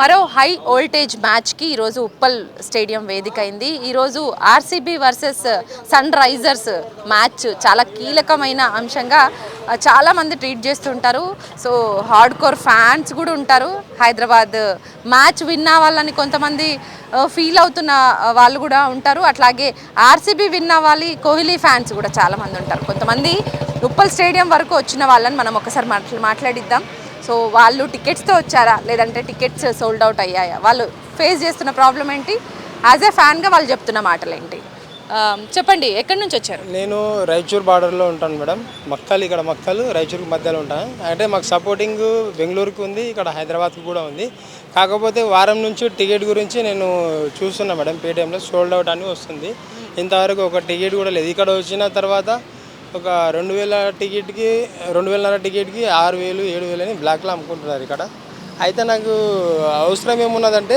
మరో high voltage మ్యాచ్కి ఈరోజు ఉప్పల్ స్టేడియం వేదిక అయింది ఈరోజు RCB versus Sunrisers match చాలా కీలకమైన అంశంగా చాలామంది ట్రీట్ చేస్తుంటారు. సో హార్డ్ కోర్ ఫ్యాన్స్ కూడా ఉంటారు. హైదరాబాద్ మ్యాచ్ విన్ అవ్వాలని కొంతమంది ఫీల్ అవుతున్న వాళ్ళు కూడా ఉంటారు. అట్లాగే ఆర్సీబీ విన్ అవ్వాలి కోహ్లీ ఫ్యాన్స్ కూడా చాలామంది ఉంటారు. కొంతమంది ఉప్పల్ స్టేడియం వరకు వచ్చిన వాళ్ళని మనం ఒకసారి మాట్లా మాట్లాడిద్దాం. సో వాళ్ళు టికెట్స్తో వచ్చారా? లేదంటే టికెట్స్ సోల్డ్ అవుట్ అయ్యాయా? వాళ్ళు ఫేస్ చేస్తున్న ప్రాబ్లం ఏంటి? యాజ్ ఏ ఫ్యాన్గా వాళ్ళు చెప్తున్న మాటలు ఏంటి ఆ, చెప్పండి ఎక్కడి నుంచి వచ్చారు? నేను రాయచూర్ బార్డర్లో ఉంటాను మేడం. మక్తల్ ఇక్కడ మక్తల్ రాయచూర్కి మధ్యలో ఉంటాను అంటే మాకు సపోర్టింగ్ బెంగళూరుకి ఉంది ఇక్కడ హైదరాబాద్కి కూడా ఉంది. కాకపోతే వారం నుంచి టికెట్ గురించి నేను చూస్తున్నా మేడం. పేటిఎంలో సోల్డ్ అవుట్ అని వస్తుంది. ఇంతవరకు ఒక టికెట్ కూడా లేదు. ఇక్కడ వచ్చిన తర్వాత ఒక రెండు వేల టికెట్కి రెండు వేలన్నర టికెట్కి ఆరు వేలు ఏడు వేలు అని బ్లాక్లో అమ్ముకుంటున్నారు ఇక్కడ. అయితే నాకు అవసరం ఏమున్నదంటే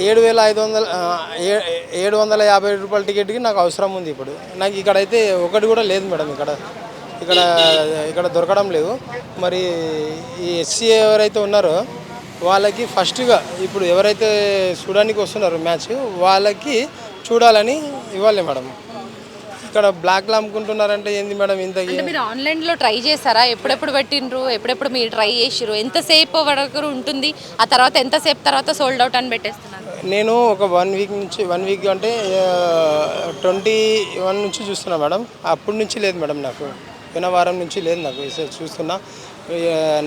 ఏడు వేల ఐదు వందల ఏ- ఏడు వందల యాభై రూపాయల టికెట్కి నాకు అవసరం ఉంది ఇప్పుడు. నాకు ఇక్కడైతే ఒకటి కూడా లేదు మేడం ఇక్కడ. ఇక్కడ ఇక్కడ దొరకడం లేదు. మరి ఈ ఎస్సీ ఎవరైతే ఉన్నారో వాళ్ళకి ఫస్ట్గా ఇప్పుడు ఎవరైతే చూడడానికి వస్తున్నారో మ్యాచ్ వాళ్ళకి చూడాలని ఇవ్వాలి మేడం. ఇక్కడ బ్లాక్లో అమ్ముకుంటున్నారంటే ఏంది మేడం అంటే మీరు ఆన్లైన్లో ట్రై చేశారా? ఎప్పుడెప్పుడు పెట్టిండ్రు? ఎప్పుడెప్పుడు మీరు ట్రై చేసిర్రు? ఎంతసేపు వరకు ఉంటుంది? ఆ తర్వాత ఎంతసేపు తర్వాత సోల్డ్ అవుట్ అని పెట్టేస్తున్నారు? నేను ఒక వన్ వీక్ నుంచి వన్ వీక్ అంటే ట్వంటీ వన్ నుంచి చూస్తున్నా మేడం. అప్పటి నుంచి లేదు మేడం నాకు. పోయిన వారం నుంచి లేదు నాకు. చూస్తున్నా.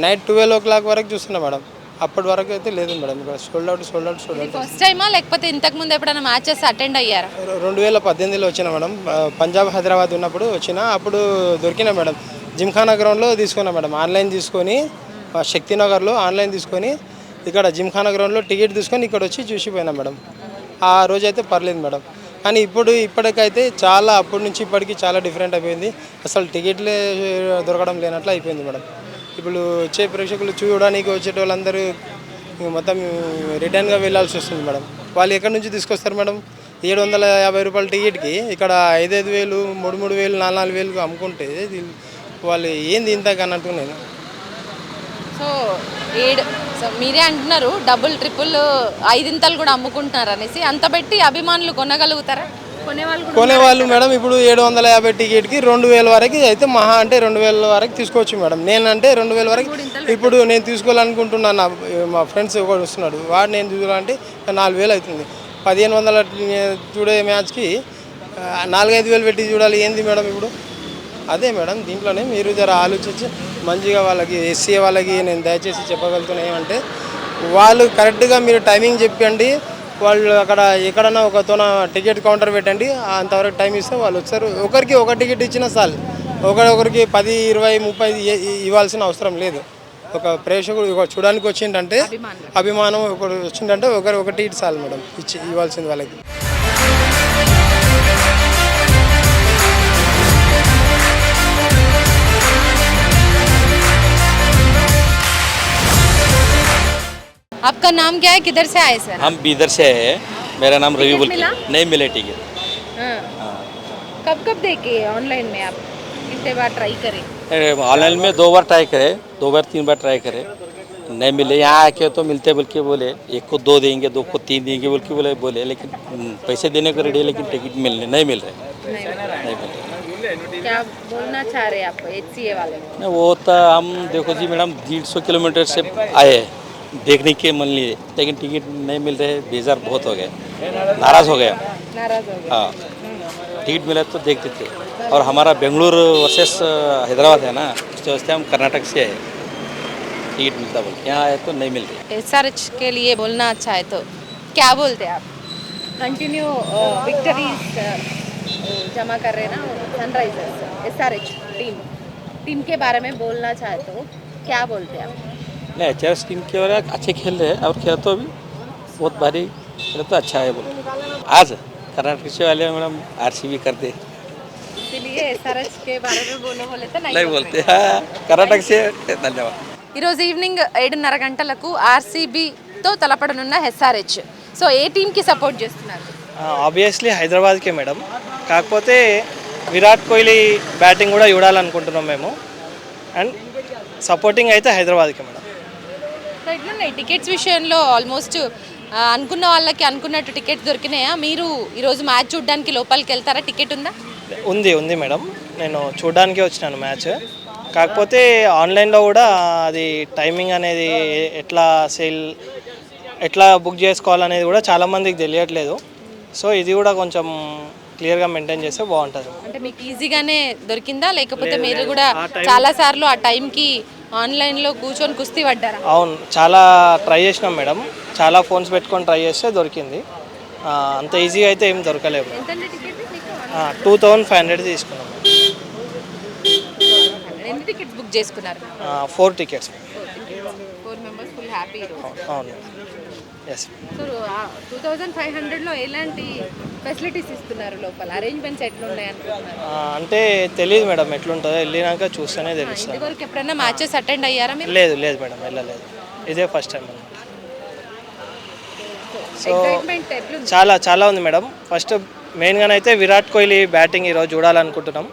నైట్ ట్వెల్వ్ ఓ క్లాక్ వరకు చూస్తున్నా మేడం. అప్పటి వరకు అయితే లేదు మేడం. ఇక్కడ sold out sold out sold out first టైమా లేకపోతే ఇంతకు ముందు ఎప్పుడైనా మ్యాచెస్ అటెండ్ అయ్యారా? రెండు వేల పద్దెనిమిదిలో వచ్చిన మేడం. పంజాబ్ హైదరాబాద్ ఉన్నప్పుడు వచ్చిన అప్పుడు దొరికిన మేడం. జిమ్ఖానా గ్రౌండ్లో తీసుకున్నా మేడం. ఆన్లైన్ తీసుకొని శక్తినగర్లో ఆన్లైన్ తీసుకొని ఇక్కడ జిమ్ఖానా గ్రౌండ్లో టికెట్ తీసుకొని ఇక్కడ వచ్చి చూసిపోయినా మేడం. ఆ రోజు అయితే పర్లేదు మేడం. కానీ ఇప్పుడు ఇప్పటికైతే చాలా అప్పటి నుంచి ఇప్పటికి చాలా డిఫరెంట్ అయిపోయింది. అసలు టికెట్లే దొరకడం లేనట్లు అయిపోయింది మేడం. ఇప్పుడు వచ్చే ప్రేక్షకులు చూడడానికి వచ్చే వాళ్ళందరూ మొత్తం రిటర్న్గా వెళ్ళాల్సి వస్తుంది మేడం. వాళ్ళు ఎక్కడి నుంచి తీసుకొస్తారు మేడం? ఏడు వందల యాభై రూపాయల టికెట్కి ఇక్కడ ఐదైదు వేలు మూడు మూడు వేలు నాలుగు నాలుగు వేలు అమ్ముకుంటే వాళ్ళు ఏంది ఇంత అన్నట్టు నేను. సో ఏడు సో మీరే అంటున్నారు డబుల్ ట్రిపుల్ ఐదింతలు కూడా అమ్ముకుంటున్నారు అనేసి. అంత పెట్టి అభిమానులు కొనగలుగుతారా? కొనేవాళ్ళు మేడం ఇప్పుడు ఏడు వందల యాభై టికెట్కి రెండు వేల వరకు అయితే మహా అంటే రెండు వేల వరకు తీసుకోవచ్చు మేడం. నేనంటే రెండు వేల వరకు ఇప్పుడు నేను తీసుకోవాలనుకుంటున్నాను నా మా ఫ్రెండ్స్ ఒకడు వస్తున్నాడు. వాడు నేను తీసుకోవాలంటే నాలుగు వేలు అవుతుంది. పదిహేను వందల చూడే మ్యాచ్కి నాలుగైదు వేలు పెట్టి చూడాలి. ఏంది మేడం ఇప్పుడు? అదే మేడం దీంట్లోనే మీరు జర ఆలోచించి మంచిగా వాళ్ళకి ఎస్సీ వాళ్ళకి నేను దయచేసి చెప్పగలుగుతున్నా ఏమంటే వాళ్ళు కరెక్ట్గా మీరు టైమింగ్ చెప్పండి. వాళ్ళు అక్కడ ఎక్కడన్నా ఒక తోన టికెట్ కౌంటర్ పెట్టండి అంతవరకు టైం ఇస్తే వాళ్ళు వచ్చారు. ఒకరికి ఒక టికెట్ ఇచ్చినా చాలు. ఒకరొకరికి పది ఇరవై ముప్పై ఇవ్వాల్సిన అవసరం లేదు. ఒక ప్రేక్షకుడు చూడడానికి వచ్చిందంటే అభిమానం ఒకరు వచ్చిందంటే ఒకరు ఒక టికెట్ చాలు మేడం ఇచ్చి ఇవ్వాల్సింది వాళ్ళకి. आपका नाम क्या है? किधर से आए सर? हम बीदर से है। मेरा नाम रवि बुल मिला? नहीं मिले टिकट। कब कब देखे ऑनलाइन में आप? कितने बार ट्राई करें। ऑनलाइन में दो बार ट्राई करे दो बार तीन बार ट्राई करे। नहीं मिले। यहाँ आके तो मिलते बोल के बोले एक को दो देंगे दो को तीन देंगे बोल के बोले बोले लेकिन हम्म, पैसे देने को रेडी है लेकिन टिकट मिलने नहीं मिल रहे। नहीं मिल रहे। क्या बोलना चाह रहे हैं आप? एच वाले? नहीं, वो तो हम देखो जी मैडम डेढ़ सौ किलोमीटर से आए हैं। देखने के मन लिए लेकिन टिकट नहीं मिल रहे बेजार बहुत हो गए नाराज़ हो गया। नाराज़ हो हाँ। टिकट मिला तो देखते थे। और हमारा बेंगलुरु वर्सेस हैदराबाद है ना उसके वास्ते हम कर्नाटक से आए। टिकट मिलता बोल यहाँ आए तो नहीं मिल रही। एस के लिए बोलना अच्छा है तो क्या बोलते हैं आप कंटिन्यू विक्टरी जमा कर रहे हैं ना Sunrisers S R H team team के बारे में बोलना चाहे तो क्या बोलते हैं आप? नहीं एच आर टीम के वाले अच्छे खेल रहे हैं और खेल तो अभी बहुत भारी खेल तो अच्छा है बोल आज कर्नाटक से वाले मैडम आर सी बी करते इसीलिए एस आर एच के बारे में बोलो बोले तो नहीं बोलते हाँ कर्नाटक से धन्यवाद ఈరోజు ఈవినింగ్ ఏడున్నర గంటలకు ఆర్సీబీతో తలపడనున్న హెచ్ఆర్హెచ్ సో ఏ టీంకి సపోర్ట్ చేస్తున్నారు ఆబ్వియస్లీ హైదరాబాద్కే మేడం కాకపోతే విరాట్ కోహ్లీ బ్యాటింగ్ కూడా చూడాలనుకుంటున్నాం మేము అండ్ సపోర్టింగ్ అయితే హైదరాబాద్కే మేడం సో టికెట్స్ విషయంలో ఆల్మోస్ట్ అనుకున్న వాళ్ళకి అనుకున్నట్టు టికెట్స్ దొరికినాయా? మీరు ఈరోజు మ్యాచ్ చూడడానికి లోపలికి వెళ్తారా? టికెట్ ఉందా? ఉంది ఉంది మేడం. నేను చూడడానికి వచ్చినాను మ్యాచ్. కాకపోతే ఆన్లైన్లో కూడా అది టైమింగ్ అనేది ఎట్లా సేల్ ఎట్లా బుక్ చేసుకోవాలనేది కూడా చాలామందికి తెలియట్లేదు. సో ఇది కూడా కొంచెం క్లియర్గా మెయింటైన్ చేస్తే బాగుంటుంది. అంటే మీకు ఈజీగానే దొరికిందా? లేకపోతే మీరు కూడా చాలా సార్లు ఆ టైంకి ఆన్లైన్లో కూర్చొని కుస్తీ పడ్డారా? అవును చాలా ట్రై చేసినాం మేడం. చాలా ఫోన్స్ పెట్టుకొని ట్రై చేస్తే దొరికింది. ఆ, అంత ఈజీగా అయితే ఏం దొరకలేదు. ఎంతండి టికెట్? మీకు టూ థౌజండ్ ఫైవ్ హండ్రెడ్ తీసుకున్నాం. ఎన్ని టికెట్స్ బుక్ చేసుకున్నారు? Four tickets. Four members full happy అవును. Yes so two thousand five హండ్రెడ్లో ఎలాంటి ఫెసిలిటీస్ ఇస్తున్నారు లోపల? అరేంజ్మెంట్స్ ఎట్లున్నాయి అనుకుంటున్నారు? అంటే తెలియదు మేడం ఎట్లుంటుందో. వెళ్ళినాక చూస్తేనే తెలుస్తుంది. ఎప్పుడైనా మ్యాచెస్ అటెండ్ అయ్యారా మీరు? లేదు లేదు మేడం వెళ్ళలేదు. ఇదే ఫస్ట్ టైం అనమాట సో ఎట్లుంది? చాలా చాలా ఉంది మేడం. ఫస్ట్ మెయిన్గానైతే విరాట్ కోహ్లీ బ్యాటింగ్ ఈరోజు చూడాలనుకుంటున్నాం.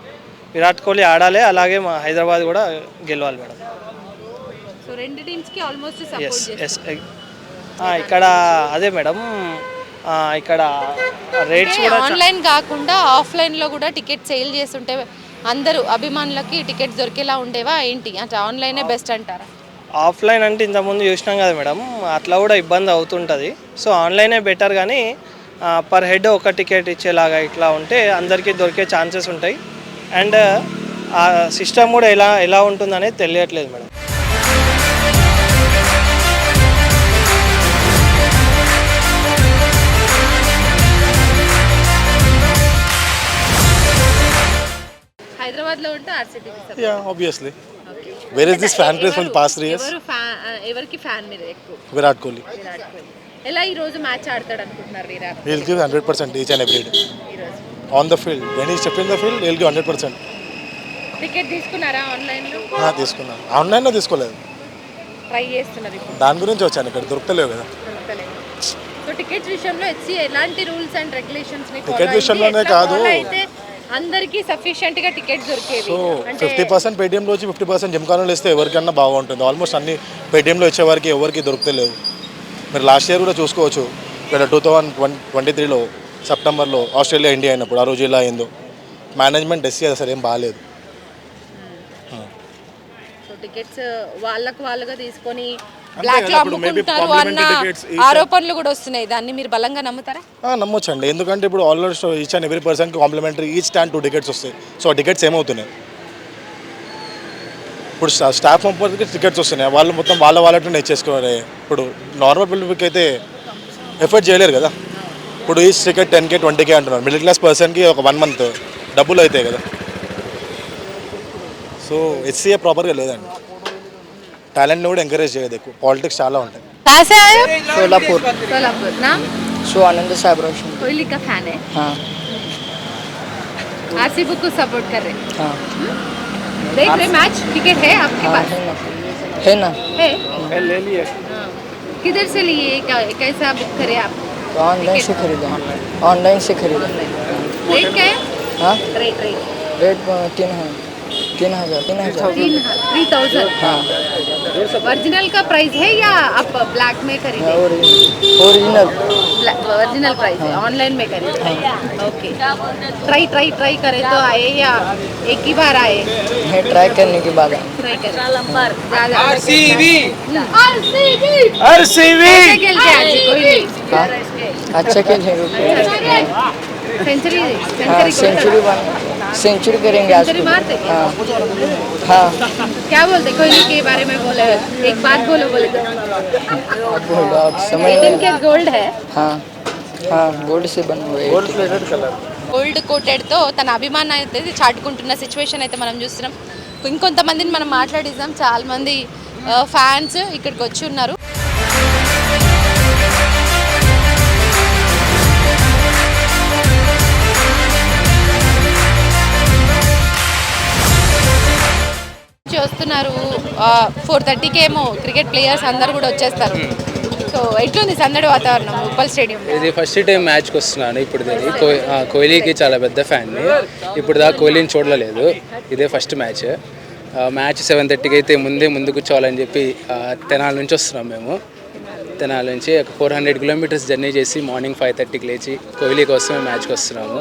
విరాట్ కోహ్లీ ఆడాలి అలాగే మా హైదరాబాద్ కూడా గెలవాలి మేడం. సో రెండు టీమ్స్కి ఆల్మోస్ట్ ఎస్ సపోర్ట్ ఎస్ ఇక్కడ అదే మేడం ఇక్కడ రేట్స్ కూడా ఆన్లైన్ కాకుండా ఆఫ్లైన్లో కూడా టికెట్ సేల్ చేస్తుంటే అందరూ అభిమానులకి టికెట్ దొరికేలా ఉండేవా ఏంటి? అంటే ఆన్లైనే బెస్ట్ అంటారా? ఆఫ్లైన్ అంటే ఇంతకుముందు చూసినాం కదా మేడం అట్లా కూడా ఇబ్బంది అవుతుంటుంది. సో ఆన్లైనే బెటర్ కానీ పర్ హెడ్ ఒక టికెట్ ఇచ్చేలాగా ఇట్లా ఉంటే అందరికీ దొరికే ఛాన్సెస్ ఉంటాయి. అండ్ ఆ సిస్టమ్ కూడా ఎలా ఎలా ఉంటుందనేది తెలియట్లేదు మేడం. హైదరాబాద్లో ఉంటే RCB Yeah, obviously. Where is this fan base from the past three years? ఎవరు ఫ్యాన్ ఎవరికి ఫ్యాన్ మీరు ఎక్కువ. విరాట్ కోహ్లీ ఎలా ఈ రోజు మ్యాచ్ ఆడతాడు అనుకుంటున్నారు Virat give 100% each and every day. ఈ రోజు On the field. When he stepped in the field, he'll give 100%. Ticket తీసుకున్నారా ఆన్లైన్లో ఆ, తీసుకున్నాను ఆన్లైన్లో తీసుకోలేదు ట్రై చేస్తున్నారు ఇప్పుడు దాని గురించి వచ్చాను ఇక్కడ దొరకలేవు కదా సో టికెట్స్ విషయంలో హెచ్సి ఎలాంటి రూల్స్ అండ్ రెగ్యులేషన్స్ని Ticket విషయంలోనే కాదు. అయితే అందరికీ సఫిషియెంట్గా టికెట్ దొరికేవి. సో ఫిఫ్టీ పర్సెంట్ పేటీఎంలో వచ్చి ఫిఫ్టీ పర్సెంట్ జిమ్ఖానాలో ఇస్తే ఎవరికన్నా బాగుంటుంది. ఆల్మోస్ట్ అన్ని పేటీఎంలో ఇచ్చేవారికి ఎవరికి దొరుకుతలేవు మీరు లాస్ట్ ఇయర్ కూడా చూసుకోవచ్చు. ఇక్కడ టూ థౌజండ్ ట్వంటీ ట్వంటీ త్రీలో సెప్టెంబర్లో ఆస్ట్రేలియా ఇండియా అయినప్పుడు ఆ రోజు ఇలా అయిందో. మేనేజ్మెంట్ ఎస్సీ అసలు ఏం బాగాలేదు సో టికెట్స్ వాళ్ళకు వాళ్ళుగా తీసుకొని బ్లాక్లో అమ్ముకుంటారు అన్న ఆరోపణలు కూడా వస్తున్నాయి. దాన్ని మీరు బలంగా నమ్ముతారా? నమ్మొచ్చండి. ఎందుకంటే ఇప్పుడు ఆల్మోస్ట్ ఈచ్ అండ్ ఎవ్రీ పర్సన్కి complimentary each stand two tickets వస్తాయి. సో టికెట్స్ ఏమవుతున్నాయి? ఇప్పుడు స్టా- స్టాఫ్ మెంబర్స్కి టికెట్స్ వస్తున్నాయి. వాళ్ళు మొత్తం వాళ్ళ వాళ్ళతో ఇచ్చేసుకోవాలి ఇప్పుడు నార్మల్ పీపుల్కి అయితే ఎఫర్ట్ చేయలేరు కదా. ఇప్పుడు each ticket ten K twenty K అంటున్నారు మిడిల్ క్లాస్ పర్సన్కి ఒక వన్ మంత్ డబ్బులు అవుతాయి కదా. సో హెచ్సీఏ ప్రాపర్గా లేదండి. టాలెంట్ని కూడా ఎంకరేజ్ చేయదు ఎక్కువ పాలిటిక్స్ చాలా ఉంటాయి कैसे आए हो सोलापुर सोलापुर नाम सो आनंद साहब रोशन कोहली का फैन है हाँ आरसीबी को सपोर्ट कर रहे हैं हाँ देख रहे मैच टिकट है आपके हाँ पास है ना है ना है ले लिए हाँ। किधर से लिए क्या- कैसा बुक करे आप तो ऑनलाइन से खरीदा ऑनलाइन से खरीदा रेट क्या है हाँ रेट रेट रेट अ, तीन है तीन हज़ार तीन हज़ार। तीन थ्री थाउज़ेंड हाँ। ओरिजिनल का प्राइस है या आप ब्लैक में खरीदे? ओरिजिनल ओरिजिनल प्राइस है ऑनलाइन में खरीदे? ओके ट्राई ट्राई ट्राई करे तो आए या एक ही बार आए? है ट्राई करने के बाद ट्राई करे। आरसीबी आरसीबी आरसीबी खेलते आज कोई नहीं। हाँ। अच्छा सेंचुरी हाँ। सेंचुरी सेंचुरी बन सेंचुरी करेंगे आज सेंचुरी मारते क्या? हाँ हाँ क्या बोलते कोहली के बारे में बोले एक बात बोलो बोले तो बोलो आप समझ एटीन के गोल्ड है हाँ हाँ गोल्ड से बना हुआ है గోల్డ్ కోటెడ్తో తన అభిమానం అయితే చాటుకుంటున్న సిచ్యువేషన్ అయితే మనం చూస్తున్నాం ఇంకొంతమందిని మనం మాట్లాడిద్దాం చాలా మంది ఫ్యాన్స్ ఇక్కడికి వచ్చి ఉన్నారు వస్తున్నారు. ఫోర్ థర్టీకి ఏమో క్రికెట్ ప్లేయర్స్ అందరు కూడా వచ్చేస్తారు. సో ఎట్లుంది సందడి వాతావరణం ఉప్పల్ స్టేడియం? ఇది ఫస్ట్ టైం మ్యాచ్కి వస్తున్నాను. ఇప్పుడు కోహ్లీకి చాలా పెద్ద ఫ్యాన్ని ఇప్పుడు దాకా కోహ్లీని చూడలేదు. ఇదే ఫస్ట్ మ్యాచ్ మ్యాచ్ సెవెన్ థర్టీకి అయితే ముందే ముందు కూర్చోవాలని చెప్పి తెనాల నుంచి వస్తున్నాం మేము. తెనాల నుంచి ఒక ఫోర్ హండ్రెడ్ కిలోమీటర్స్ జర్నీ చేసి మార్నింగ్ ఫైవ్ థర్టీకి లేచి కోహ్లీ కోసమే మ్యాచ్కి వస్తున్నాము.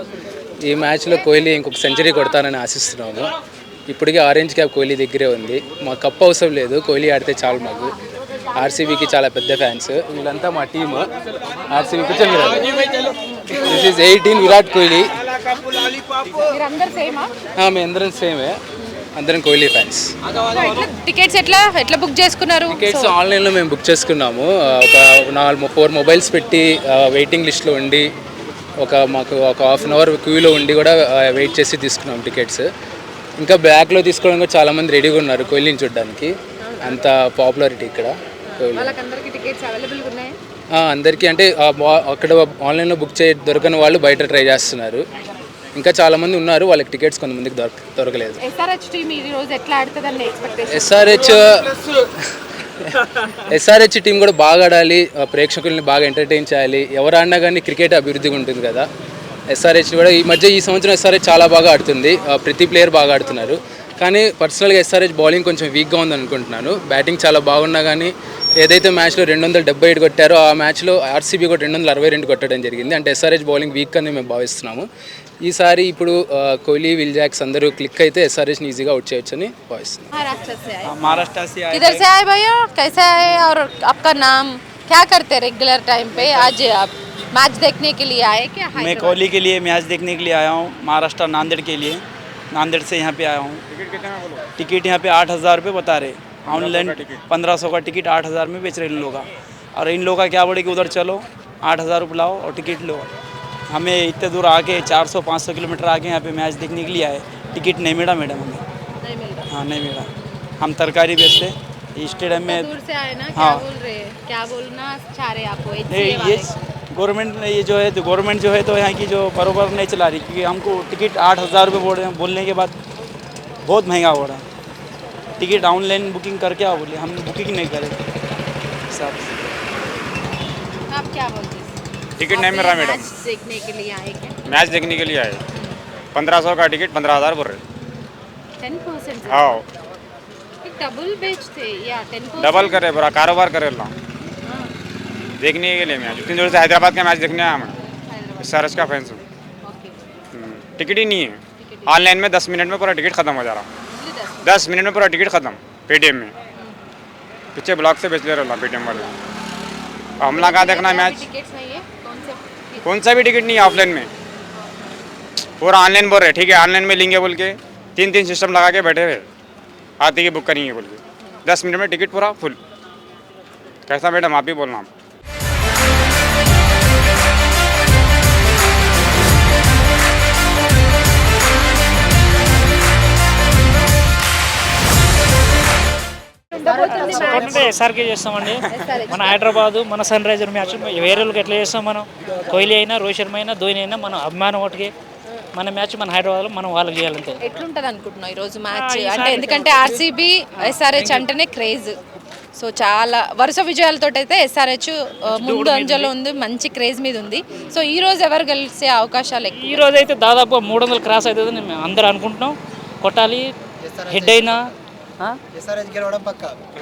ఈ మ్యాచ్లో కోహ్లీ ఇంకొక సెంచరీ కొడతానని ఆశిస్తున్నాము. ఇప్పటికే ఆరెంజ్ క్యాప్ కోహ్లీ దగ్గరే ఉంది. మా కప్ అవసరం లేదు. కోహ్లీ ఆడితే చాలు మాకు. ఆర్సీబీకి చాలా పెద్ద ఫ్యాన్స్ వీళ్ళంతా మా team ఆర్సీబీకి this is eighteen Virat Kohli. మీరందరూ సేమా? అందరం సేమే. అందరం కోహ్లీ ఫ్యాన్స్ టికెట్స్ ఎట్లా ఎట్లా బుక్ చేసుకున్నారు? టికెట్స్ ఆన్లైన్లో మేము బుక్ చేసుకున్నాము. ఒక నాలుగు ఫోర్ మొబైల్స్ పెట్టి వెయిటింగ్ లిస్ట్లో ఉండి ఒక మాకు ఒక హాఫ్ అన్ అవర్ క్యూలో ఉండి కూడా వెయిట్ చేసి తీసుకున్నాం టికెట్స్ ఇంకా బ్యాక్లో తీసుకోవడం కూడా చాలామంది రెడీగా ఉన్నారు కోహ్లీని చూడడానికి. అంత పాపులారిటీ ఇక్కడ అందరికీ అంటే అక్కడ ఆన్లైన్లో బుక్ చేయ దొరకని వాళ్ళు బయట ట్రై చేస్తున్నారు. ఇంకా చాలామంది ఉన్నారు వాళ్ళకి టికెట్స్ కొంతమందికి దొరక దొరకలేదు. ఎస్ఆర్హెచ్ ఎస్ఆర్హెచ్ ఎస్ఆర్హెచ్ టీం కూడా బాగా ఆడాలి ప్రేక్షకుల్ని బాగా ఎంటర్టైన్ చేయాలి. ఎవరు ఆడినా కానీ క్రికెట్ అభివృద్ధిగా ఉంటుంది కదా. ఎస్ఆర్హెచ్ కూడా ఈ మధ్య ఈ సంవత్సరం ఎస్ఆర్హెచ్ చాలా బాగా ఆడుతుంది ఆ, ప్రతి ప్లేయర్ బాగా ఆడుతున్నారు కానీ పర్సనల్గా ఎస్ఆర్హెచ్ బౌలింగ్ కొంచెం వీక్గా ఉంది అనుకుంటున్నాను బ్యాటింగ్ చాలా బాగున్నా కానీ ఏదైతే మ్యాచ్లో రెండు వందల డెబ్బై ఐదు కొట్టారో ఆ మ్యాచ్లో ఆర్సీబీ కూడా రెండు వందల అరవై రెండు కొట్టడం జరిగింది అంటే ఎస్ఆర్హెచ్ బౌలింగ్ వీక్ అని మేము భావిస్తున్నాము ఈసారి ఇప్పుడు ఆ, కోహ్లీ విల్ జాక్స్ అందరూ క్లిక్ అయితే ఎస్ఆర్హెచ్ని ఈజీగా అవుట్ చేయొచ్చని భావిస్తున్నాం महाराष्ट्र से आए महाराष्ट्र से आए किधर से आए भैया कैसे आए और आपका नाम क्या करते रेगुलर टाइम पे आज आप मैच देखने के लिए आए क्या? मैं कोहली के लिए मैच देखने के लिए आया हूँ महाराष्ट्र नांदेड़ के लिए। नांदेड़ से यहाँ पे आया हूँ। टिकट यहाँ पे आठ हज़ार रुपये बता रहे। ऑनलाइन पंद्रह सौ का टिकट आठ हज़ार में बेच रहे इन लोग का। और इन लोग का क्या बोले कि उधर चलो आठ हज़ार रुपये लाओ और टिकट लो। हमें इतने दूर आके चार सौ पाँच सौ किलोमीटर आके यहाँ पे मैच देखने के लिए आए। टिकट नहीं मिला मैडम हमें। हाँ नहीं मिला। हम तरकारी बेचते। स्टेडियम में दूर से आए ना? क्या हाँ। बोल रहे? हैं क्या बोलना चाह रहे आपको ये वाले? गवर्नमेंट ने ये जो है तो गवर्नमेंट जो है तो यहाँ की जो बरोबर नहीं चला रही क्योंकि हमको टिकट आठ हज़ार रुपये बोल रहे हैं। बोलने के बाद बहुत महँगा हो रहा है। टिकट ऑनलाइन बुकिंग करके आओ बोले हम बुकिंग नहीं करें। सर। आप क्या बोलते हैं? टिकट नहीं मिल रहा मैडम। देखने के लिए आए क्या? मैच देखने के लिए आए। पंद्रह सौ का टिकट पंद्रह हज़ार बोल रहे। Ten percent? आओ डबल बेचते या टेन डबल करे पूरा कारोबार करे ला। देखने के लिए मैच। इतनी दूर से हैदराबाद का मैच देखने आया मैं। सरस का फैंस हूँ। हम्म, टिकट ही नहीं है। ऑनलाइन में दस मिनट में पूरा टिकट ख़त्म हो जा रहा। दस। मिनट में पूरा टिकट ख़त्म पेटीएम में। पीछे ब्लॉक से बेच ले रहा पेटीएम वाले। हमला कहाँ देखना है मैच कौन सा भी टिकट नहीं है ऑफलाइन में। पूरा ऑनलाइन बोल रहे ठीक है ऑनलाइन में लेंगे बोल के। तीन तीन सिस्टम लगा के बैठे हुए आते ही बुक करेंगे बोल के। दस मिनट में टिकट पूरा फुल कैसा मैडम आप ही बोलना। आप ఎస్ఆర్కే చేస్తామండి. మన హైదరాబాద్ మన సన్ రైజర్ మ్యాచ్. వేరే వాళ్ళకి ఎట్లా చేస్తాం మనం? కోహ్లీ అయినా రోహిత్ శర్మ అయినా ధోని అయినా మన అభిమానం ఒకటికి. మన మ్యాచ్ మన హైదరాబాద్లో మనం వాళ్ళకి చేయాలంతే. ఎట్లుంటది అనుకుంటున్నావు ఈరోజు మ్యాచ్? అంటే ఎందుకంటే ఆర్సీబీ ఎస్ఆర్హెచ్ అంటేనే క్రేజ్. సో చాలా వరుస విజయాలతో అయితే ఎస్ఆర్హెచ్ ముందు అంజలో ఉంది. మంచి క్రేజ్ మీద ఉంది. సో ఈ రోజు ఎవరు గెలిచే అవకాశాలు ఎక్కువ? ఈ రోజు అయితే దాదాపు మూడు వందలు క్రాస్ అవుతుందని మేము అందరూ అనుకుంటున్నాం. కొట్టాలి హెడ్ అయినా ఆ?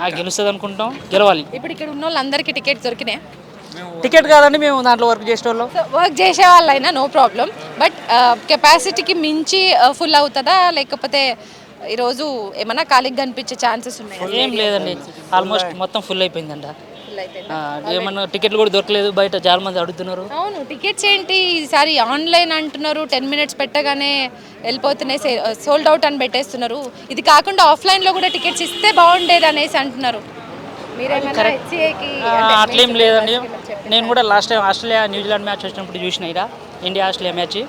ఆ, గెలుస్తుంది అనుకుంటాం. గెలవాలి. ఇప్పుడు ఇక్కడ ఉన్న వాళ్ళందరికీ టికెట్స్ దొరికినాయి? టికెట్ కాదండి మేము దాంట్లో వర్క్ చేసే వాళ్ళం వర్క్ చేసే వాళ్ళైనా నో ప్రాబ్లం. బట్ కెపాసిటీకి మించి ఫుల్ అవుతుందా? లేకపోతే ఈరోజు ఏమన్నా ఖాళీగా కనిపించే ఛాన్సెస్ ఉన్నాయా? ఏం లేదండి. ఆల్మోస్ట్ మొత్తం ఫుల్ ఏమన్నా టికెట్లు కూడా దొరకలేదు బయట చాలా మంది అడుగుతున్నారు. అవును టికెట్స్ ఏంటి? ఈసారి ఆన్లైన్ అంటున్నారు టెన్ మినిట్స్ పెట్టగానే వెళ్ళిపోతున్నాయి సోల్డ్ అవుట్ అని పెట్టేస్తున్నారు. ఇది కాకుండా ఆఫ్లైన్లో కూడా టికెట్స్ ఇస్తే బాగుండేది అనేసి అంటున్నారు. అట్లేం లేదండి. నేను కూడా last time Australia New Zealand match వచ్చినప్పుడు చూసిన ఇక్కడ ఇండియా ఆస్ట్రేలియా మ్యాచ్.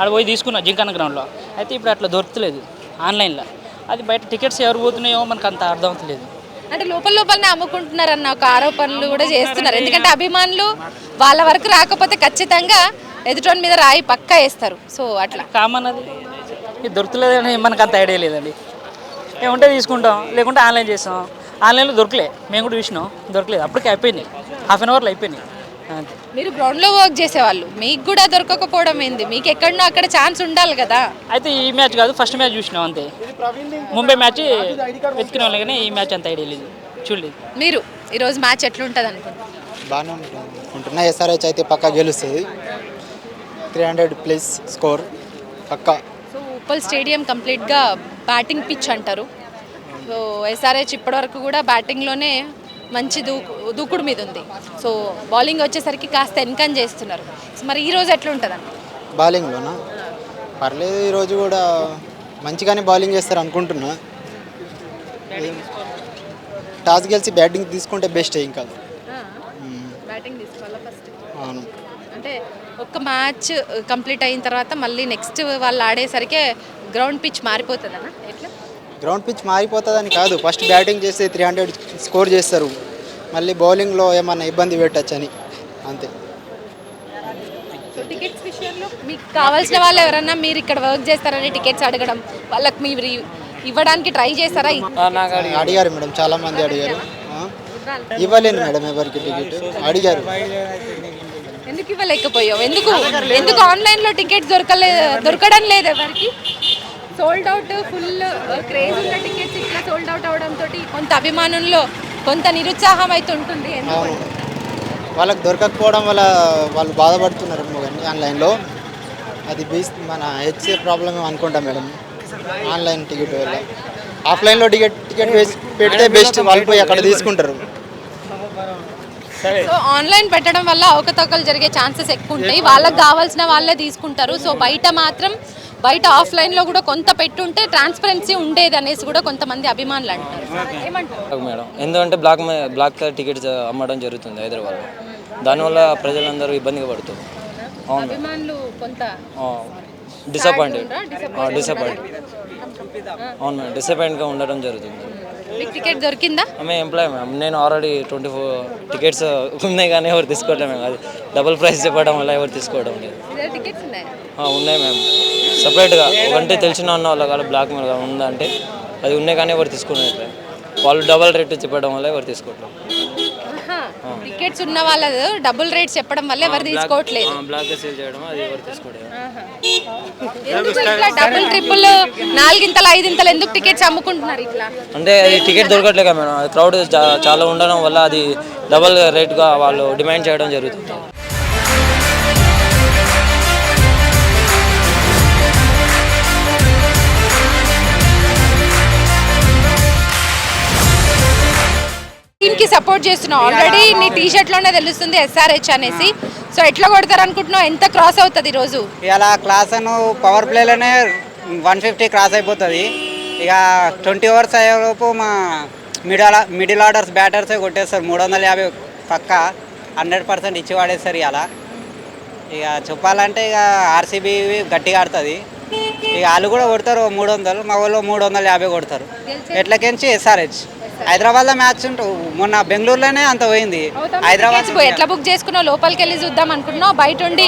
ఆడ పోయి తీసుకున్నా జింకాన గ్రౌండ్లో. అయితే ఇప్పుడు అట్లా దొరుకుతలేదు ఆన్లైన్లో. అది బయట టికెట్స్ ఎవరు పోతున్నాయో మనకు అంత అర్థం అవుతలేదు. అంటే లోపల లోపలనే అమ్ముకుంటున్నారు అన్న ఒక ఆరోపణలు కూడా చేస్తున్నారు. ఎందుకంటే అభిమానులు వాళ్ళ వరకు రాకపోతే ఖచ్చితంగా ఎదుటోని మీద రాయి పక్కా వేస్తారు. సో అట్లా. కామన్ అది. ఇది దొరుకుతలేదని మనకు అంత ఐడియా లేదండి. ఏముంటే తీసుకుంటాం లేకుంటే ఆన్లైన్ చేస్తాం. ఆన్లైన్లో దొరకలే. మేము కూడా చూసినాం. దొరకలేదు. అప్పటికే అయిపోయింది. హాఫ్ అన్ అవర్లో అయిపోయినాయి అంతే. మీరు గ్రౌండ్లో వర్క్ చేసేవాళ్ళు. మీకు కూడా దొరకకపోవడం ఏంది? మీకు ఎక్కడనో అక్కడ ఛాన్స్ ఉండాలి కదా. అయితే ఈ మ్యాచ్ కాదు ఫస్ట్ మ్యాచ్ చూసినాం అంతే. ముంబై మ్యాచ్ వెతికిన వాళ్ళం కానీ ఈ మ్యాచ్ అంత ఐడియా లేదు. చూడలేదు. మీరు ఈరోజు మ్యాచ్ ఎట్లుంటుంది అనుకుంటున్నారు? బాగానే ఉంటుంది ఎస్ఆర్హెచ్ అయితే పక్కా గెలుస్తుంది. త్రీ హండ్రెడ్ ప్లస్ స్కోర్ పక్కా. సో ఉప్పల్ స్టేడియం కంప్లీట్గా బ్యాటింగ్ పిచ్ అంటారు. సో ఎస్ఆర్హెచ్ ఇప్పటివరకు కూడా బ్యాటింగ్లోనే మంచి దూకు దూకుడు మీద ఉంది. సో బౌలింగ్ వచ్చేసరికి కాస్త ఎన్కన్ చేస్తున్నారు. సో మరి ఈ రోజు ఎట్లుంటుంది అన్న బౌలింగ్లోనా? పర్లేదు ఈరోజు కూడా మంచిగానే బౌలింగ్ చేస్తారు అనుకుంటున్నా. టాస్ గెలిచి బ్యాటింగ్ తీసుకుంటే బెస్ట్ ఇంకా బ్యాటింగ్ తీసుకోవాలా ఫస్ట్? అవును. అంటే ఒక మ్యాచ్ కంప్లీట్ అయిన తర్వాత మళ్ళీ నెక్స్ట్ వాళ్ళు ఆడేసరికి గ్రౌండ్ పిచ్ మారిపోతుందన్న ఎట్లా? గ్రౌండ్ పిచ్ మారిపోతుందని కాదు. ఫస్ట్ బ్యాటింగ్ చేస్తే త్రీ హండ్రెడ్ స్కోర్ చేస్తారు. మళ్ళీ బౌలింగ్లో ఏమన్నా ఇబ్బంది పెట్టచ్చని. అంతే. సో టికెట్స్ విషయంలో మీకు కావాల్సిన వాళ్ళు ఎవరన్నా మీరు ఇక్కడ వర్క్ చేస్తారని టికెట్స్ అడగడం వాళ్ళకి మీరు ఇవ్వడానికి ట్రై చేస్తారా? అడిగారు. మేడం. చాలా మంది అడిగారు? ఇవ్వలేను మేడం ఎవరికి టికెట్? అడిగారు. ఎందుకు ఇవ్వలేకపోయావు? ఎందుకు? ఎందుకు ఆన్లైన్లో టికెట్స్ దొరకలే దొరకడం లేదు ఎవరికి? సోల్డ్ అవుట్ ఫుల్ క్రేజ్ ఉన్న టికెట్స్ ఇట్లా సోల్డ్ అవుట్ అవడంతో కొంత అభిమానుల్లో కొంత నిరుత్సాహం అయితే ఉంటుంది వాళ్ళకి దొరకకపోవడం వల్ల వాళ్ళు బాధపడుతున్నారు కానీ ఆన్లైన్లో. అది బీస్ మన హెచ్ఏ ప్రాబ్లమ్ అనుకుంటా మేడం. ఆన్లైన్ టికెట్ వల్ల. ఆఫ్లైన్లో టికెట్ టికెట్ వేసి పెడితే బెస్ట్ వాళ్ళు పోయి అక్కడ తీసుకుంటారు. సో ఆన్లైన్ పెట్టడం వల్ల అవకతవకలు జరిగే ఛాన్సెస్ ఎక్కువ ఉంటాయి. వాళ్ళకి కావాల్సిన వాళ్ళే తీసుకుంటారు. సో బయట మాత్రం బయట ఆఫ్లైన్లో కూడా కొంత పెట్టుంటే ట్రాన్స్పరెన్సీ ఉండేది అనేసి కూడా కొంతమంది అభిమానులు అంటారు. ఏమంటారు? మేడం. ఎందుకంటే బ్లాక్ బ్లాక్ కలర్ టికెట్స్ అమ్మడం జరుగుతుంది హైదరాబాద్లో. దానివల్ల ప్రజలందరూ ఇబ్బందిగా అవును. అభిమానులు కొంత డిసప్పాయింటెడ్ డిసప్పాయింట్ అవును మేడం. డిసప్పాయింట్గా ఉండడం జరుగుతుంది. మీకు టికెట్ దొరికిందా? ఆమె ఎంప్లాయ్ మ్యామ్ నేను ఆల్రెడీ ట్వంటీ ఫోర్ టికెట్స్ ఉన్నాయి కానీ ఎవరు తీసుకోవట్లేదు మ్యామ్ అది డబుల్ ప్రైస్ చెప్పడం వల్ల ఎవరు తీసుకోవడం లేదు. టికెట్స్ ఉన్నాయా? ఉన్నాయి మ్యామ్ సపరేట్గా అంటే తెలిసిన ఉన్న వాళ్ళ కాడ బ్లాక్ మెయిల్ ఉందంటే అది ఉన్నాయి కానీ ఎవరు తీసుకున్నట్లే వాళ్ళు డబల్ రేట్ చెప్పడం వల్ల ఎవరు తీసుకోవట్లేదు. టికెట్స్ ఉన్న వాళ్ళది డబుల్ రేట్స్ చెప్పడం వల్ల ఎవరు తీసుకోవట్లేదు ఎందుకు ఇట్లా డబుల్ ట్రిపుల్ నాలుగింతలు ఐదింతలు ఎందుకు టికెట్స్ అమ్ముకుంటున్నారు ఇట్లా? అంటే అది టికెట్ దొరకట్లేదు మేడం క్రౌడ్ చాలా ఉండడం వల్ల అది డబల్ రేట్గా వాళ్ళు డిమాండ్ చేయడం జరుగుతుంది. టీమ్కి సపోర్ట్ చేస్తున్నావు ఆల్రెడీ నీ టీ షర్ట్లోనే తెలుస్తుంది ఎస్ఆర్హెచ్ అనేసి. సో ఎట్లా కొడతారు అనుకుంటున్నావు ఎంత క్రాస్ అవుతుంది ఈ రోజు ఇలా క్లాస్ అను పవర్ ప్లేలోనే వన్ ఫిఫ్టీ క్రాస్ అయిపోతుంది. ఇక ట్వంటీ ఓవర్స్ అయ్యేలోపు మా మిడిల్ మిడిల్ ఆర్డర్స్ బ్యాటర్సే కొట్టేస్తారు. మూడు వందల యాభై పక్క హండ్రెడ్ పర్సెంట్ ఇచ్చి వాడేస్తారు ఇలా ఇక చెప్పాలంటే ఇక ఆర్సీబీ గట్టిగా ఆడుతుంది. ఇక వాళ్ళు కూడా కొడతారు మూడు వందలు మా వాళ్ళు మూడు వందల యాభై కొడతారు. ఎట్లకెంచి ఎస్ఆర్హెచ్ హైదరాబాద్లో మ్యాచ్ ఉంటు మొన్న బెంగళూరులోనే అంత పోయింది. హైదరాబాద్ ఎట్లా బుక్ చేసుకున్నావు? లోపలికి వెళ్ళి చూద్దాం అనుకుంటున్నావు? బయట ఉండి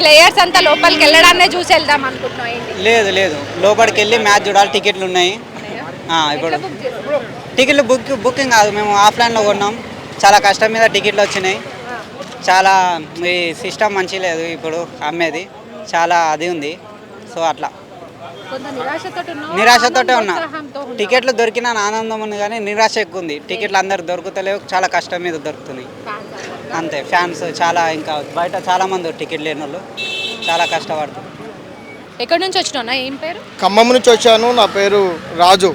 ప్లేయర్స్ అంతా లోపలికి వెళ్ళడాన్నే చూసి వెళ్దాం అనుకుంటున్నావు లేదు లేదు. లోపలికి వెళ్ళి మ్యాచ్ చూడాలి టికెట్లు ఉన్నాయి. ఇప్పుడు టికెట్లు బుక్ బుకింగ్ కాదు మేము ఆఫ్లైన్లో కొన్నాం. చాలా కష్టం మీద టికెట్లు వచ్చినాయి. చాలా ఈ సిస్టమ్ మంచి లేదు ఇప్పుడు అమ్మేది. చాలా అది ఉంది. సో అట్లా. నిరాశతోటే ఉన్నా. టికెట్లు దొరికిన ఆనందం ఉంది కానీ నిరాశ ఎక్కువ ఉంది. టికెట్లు అందరికి దొరుకుతలేవు చాలా కష్టం మీద దొరుకుతున్నాయి. అంతే ఫ్యాన్స్ చాలా ఇంకా బయట చాలా మంది టికెట్ లేని వాళ్ళు చాలా కష్టపడుతున్నారు. ఎక్కడి నుంచి వచ్చినావు ఏం పేరు? ఖమ్మం నుంచి వచ్చాను నా పేరు రాజు.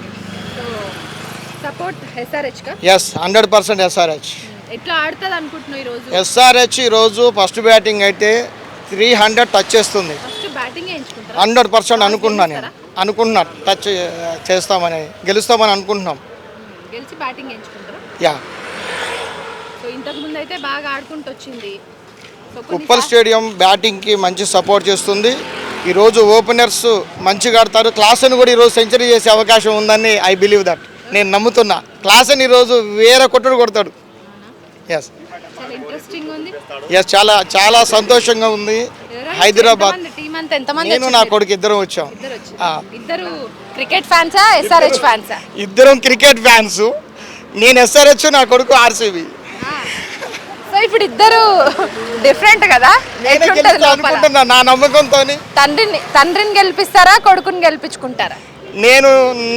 సపోర్ట్ ఎస్ఆర్హెచ్ కా? ఎస్ హండ్రెడ్ పర్సెంట్ ఎస్ఆర్హెచ్ ఎట్లా ఆడుతుంది అనుకుంటున్నావు ఈ రోజు ఎస్ఆర్హెచ్ ఈరోజు ఫస్ట్ బ్యాటింగ్ అయితే త్రీ హండ్రెడ్ టచ్ చేస్తుంది. హండ్రెడ్ పర్సెంట్ అనుకుంటున్నాను నేను. అనుకుంటున్నా. టచ్ చేస్తామని. గెలుస్తామని అనుకుంటున్నాం. గెలిచి బ్యాటింగ్ యా. సో ఇంతకు ముందు అయితే బాగా ఆడుకుంటూ వచ్చింది. ఉప్పల్ స్టేడియం బ్యాటింగ్కి మంచి సపోర్ట్ చేస్తుంది. ఈరోజు ఓపెనర్స్ మంచిగా ఆడతారు. క్లాసన్ కూడా ఈరోజు సెంచరీ చేసే అవకాశం ఉందని ఐ బిలీవ్ దట్ నేను నమ్ముతున్నా. క్లాసన్ ఈరోజు వేరే కొట్టుడు కొడతాడు. ఎస్ ఎస్ చాలా చాలా సంతోషంగా ఉంది. హైదరాబాద్. అంతా ఎంతమంది నేను నా కొడుకు ఇద్దరం వచ్చాం. ఇద్దరు క్రికెట్ ఫ్యాన్సా ఎస్ఆర్హెచ్ ఫ్యాన్సా? ఇద్దరం క్రికెట్ ఫ్యాన్స్. నేను ఎస్ఆర్హెచ్ నా కొడుకు ఆర్సీబీ సో ఇప్పుడు ఇద్దరు డిఫరెంట్ కదా? అనుకుంటున్నా నా నమ్మకంతో తండ్రిని తండ్రిని గెలిపిస్తారా కొడుకుని గెలిపించుకుంటారా? నేను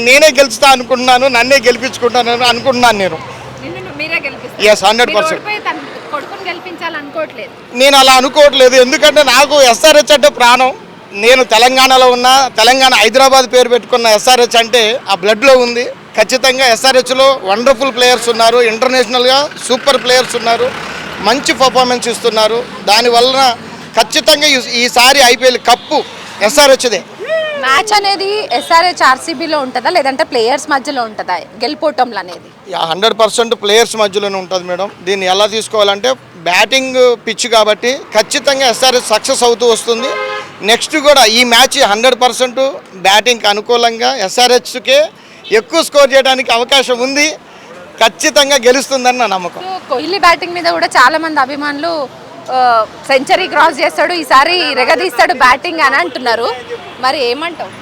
నేనే గెలుస్తా అనుకుంటున్నాను నన్నే గెలిపించుకుంటాను అనుకుంటున్నాను నేను. మీరే గెలిపిస్తారు? Yes, 100%. మీరు ఓడిపోయి తన- కొడుకుని గెలిపించాలనుకోవట్లేదు నేను అలా అనుకోవట్లేదు. ఎందుకంటే నాకు ఎస్ఆర్హెచ్ అంటే ప్రాణం. నేను తెలంగాణలో ఉన్న తెలంగాణ హైదరాబాద్ పేరు పెట్టుకున్న ఎస్ఆర్హెచ్ అంటే ఆ బ్లడ్లో ఉంది. ఖచ్చితంగా ఎస్ఆర్హెచ్లో వండర్ఫుల్ ప్లేయర్స్ ఉన్నారు. ఇంటర్నేషనల్గా సూపర్ ప్లేయర్స్ ఉన్నారు. మంచి పర్ఫార్మెన్స్ ఇస్తున్నారు. దానివలన ఖచ్చితంగా ఈసారి ఐపీఎల్ కప్పు ఎస్ఆర్హెచ్దే మ్యాచ్ అనేది ఎస్ఆర్హెచ్ ఆర్సీబీలో ఉంటుందా? లేదంటే ప్లేయర్స్ మధ్యలో ఉంటుందా? గెలుపోవటంలు అనేది హండ్రెడ్ పర్సెంట్ ప్లేయర్స్ మధ్యలోనే ఉంటుంది మేడం. దీన్ని ఎలా తీసుకోవాలంటే బ్యాటింగ్ పిచ్ కాబట్టి ఖచ్చితంగా ఎస్ఆర్ఎస్ సక్సెస్ అవుతూ వస్తుంది. నెక్స్ట్ కూడా ఈ మ్యాచ్ హండ్రెడ్ పర్సెంట్ బ్యాటింగ్కి అనుకూలంగా ఎస్ఆర్హెచ్కే ఎక్కువ స్కోర్ చేయడానికి అవకాశం ఉంది. ఖచ్చితంగా గెలుస్తుందని నా నమ్మకం. కోహ్లీ బ్యాటింగ్ మీద కూడా చాలా మంది అభిమానులు సెంచరీ క్రాస్ చేస్తాడు ఈసారి రెగదీస్తాడు బ్యాటింగ్ అని అంటున్నారు. మరి ఏమంటావు?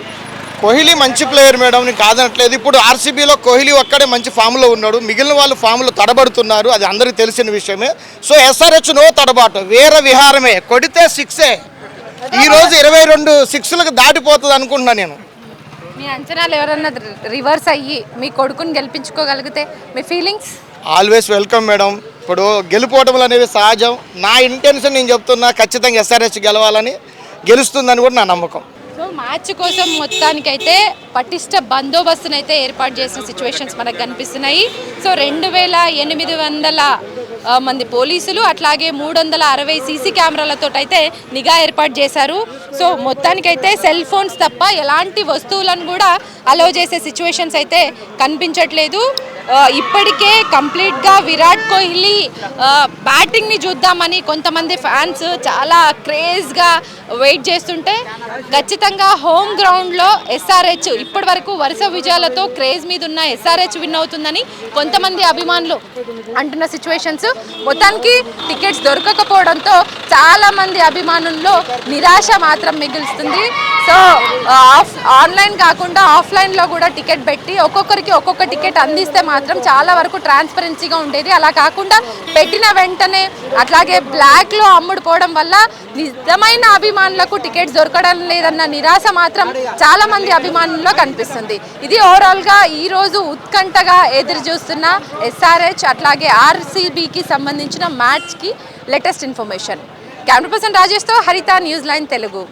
కోహ్లీ మంచి ప్లేయర్ మేడం నేను కాదనట్లేదు. ఇప్పుడు ఆర్సీబీలో కోహ్లీ ఒక్కడే మంచి ఫామ్లో ఉన్నాడు. మిగిలిన వాళ్ళు ఫామ్లో తడబడుతున్నారు. అది అందరికీ తెలిసిన విషయమే. సో ఎస్ఆర్హెచ్ నో తడబాటు. వేరే విహారమే. కొడితే సిక్సే ఈ రోజు ఇరవై రెండు సిక్స్లకు దాటిపోతుంది అనుకుంటున్నా నేను. మీ అంచనాలు ఎవరన్నా రివర్స్ అయ్యి మీ కొడుకుని గెలిపించుకోగలిగితే మీ ఫీలింగ్స్ ఆల్వేస్ వెల్కమ్ మేడం. ఇప్పుడు గెలుపోవటములు అనేవి సహజం. నా ఇంటెన్షన్ నేను చెప్తున్నా ఖచ్చితంగా ఎస్ఆర్హెచ్ గెలవాలని గెలుస్తుందని కూడా నా నమ్మకం. సో మ్యాచ్ కోసం మొత్తానికైతే పటిష్ట బందోబస్తును అయితే ఏర్పాటు చేసిన సిచ్యువేషన్స్ మనకు కనిపిస్తున్నాయి. సో రెండు వేల ఎనిమిది వందల మంది పోలీసులు అట్లాగే మూడు వందల అరవై సీసీ కెమెరాలతో అయితే నిఘా ఏర్పాటు చేశారు. సో మొత్తానికైతే సెల్ ఫోన్స్ తప్ప ఎలాంటి వస్తువులను కూడా అలౌ చేసే సిచ్యువేషన్స్ అయితే కనిపించట్లేదు. ఇప్పటికే కంప్లీట్గా విరాట్ కోహ్లీ బ్యాటింగ్ని చూద్దామని కొంతమంది ఫ్యాన్స్ చాలా క్రేజ్గా వెయిట్ చేస్తుంటే ఖచ్చితంగా హోమ్ గ్రౌండ్లో ఎస్ఆర్హెచ్ ఇప్పటి వరకు వరుస విజయాలతో క్రేజ్ మీద ఉన్న ఎస్ఆర్హెచ్ విన్ అవుతుందని కొంతమంది అభిమానులు అంటున్న సిచ్యువేషన్స్. మొత్తానికి టికెట్స్ దొరకకపోవడంతో చాలామంది అభిమానుల్లో నిరాశ మాత్రం మిగులుస్తుంది. సో ఆఫ్ ఆన్లైన్ కాకుండా ఆఫ్లైన్లో కూడా టికెట్ పెట్టి ఒక్కొక్కరికి ఒక్కొక్క టికెట్ అందిస్తే మాత్రం మాత్రం చాలా వరకు ట్రాన్స్పరెన్సీగా ఉండేది. అలా కాకుండా పెట్టిన వెంటనే అట్లాగే బ్లాక్లో అమ్ముడుపోవడం వల్ల నిజమైన అభిమానులకు టికెట్స్ దొరకడం లేదన్న నిరాశ మాత్రం చాలా మంది అభిమానుల్లో కనిపిస్తుంది. ఇది ఓవరాల్గా ఈ రోజు ఉత్కంఠగా ఎదురు చూస్తున్న ఎస్ఆర్హెచ్ అట్లాగే ఆర్సీబీకి సంబంధించిన మ్యాచ్కి లేటెస్ట్ ఇన్ఫర్మేషన్ కెమెరా పర్సన్ రాజేష్తో హరిత న్యూస్ లైన్ తెలుగు.